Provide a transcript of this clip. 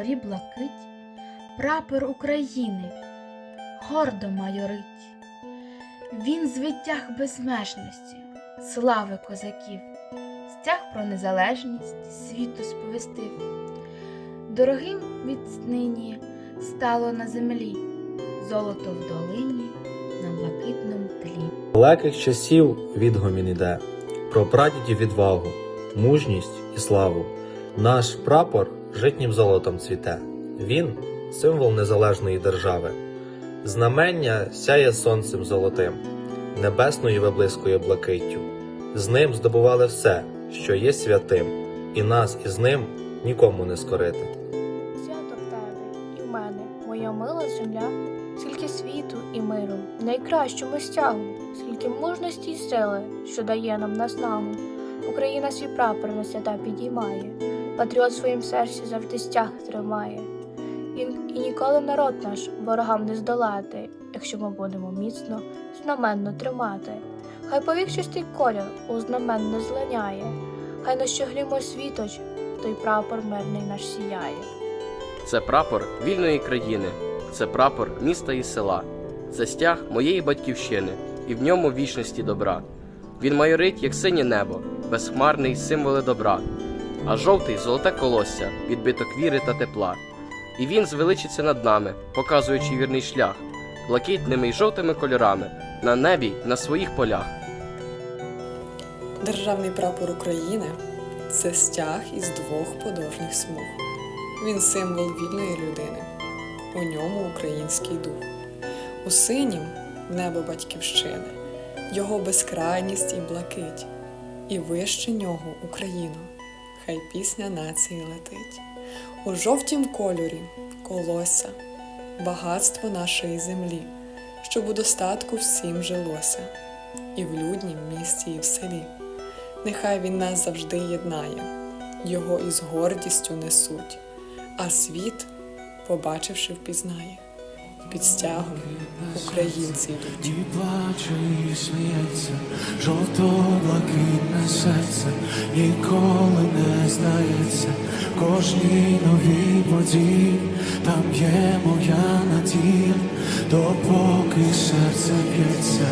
зорі блакить, прапор України гордо майорить. Він звитяг безмежності, слави козаків, стяг про незалежність світу сповістив. Дорогим віднині стало на землі, золото в долині на блакитному тлі. Далеких часів відгомін іде про прадідів відвагу, мужність і славу. Наш прапор житнім золотом цвіте. Він символ незалежної держави. Знамення сяє сонцем золотим, небесною виблискує блакиттю. З ним здобували все, що є святим, і нас із ним нікому не скорити. Свято в тебе і в мене, моя мила земля, скільки світу і миру, найкращому стягу, скільки мужності й сили, що дає нам наснагу. Україна свій прапор на свята підіймає, патріот в своїм серці завжди стяг тримає. І, і ніколи народ наш ворогам не здолати, якщо ми будемо міцно знаменно тримати. Хай повік чистий колір у знамен не злиняє, хай на щоглімо світоч, той прапор мирний наш сіяє. Це прапор вільної країни, це прапор міста і села, це стяг моєї батьківщини, і в ньому вічності добра. Він майорить, як синє небо, безхмарний символи добра, а жовтий золоте колосся, відбиток віри та тепла. І він звеличиться над нами, показуючи вірний шлях, блакитними й жовтими кольорами, на небі, на своїх полях. Державний прапор України це стяг із двох подовжних смуг. Він символ вільної людини. У ньому український дух. У синім небо батьківщини, його безкрайність і блакить, і вище нього Україну, хай пісня нації летить. У жовтім кольорі колося, багатство нашої землі, щоб у достатку всім жилося, і в люднім місті, і в селі. Нехай він нас завжди єднає, його із гордістю несуть, а світ, побачивши, впізнає. Під стягом українці йдуть. І плаче, і сміється, жовто-блакитне серце ніколи не здається, кожній новій події там є моя надія, допоки серце б'ється.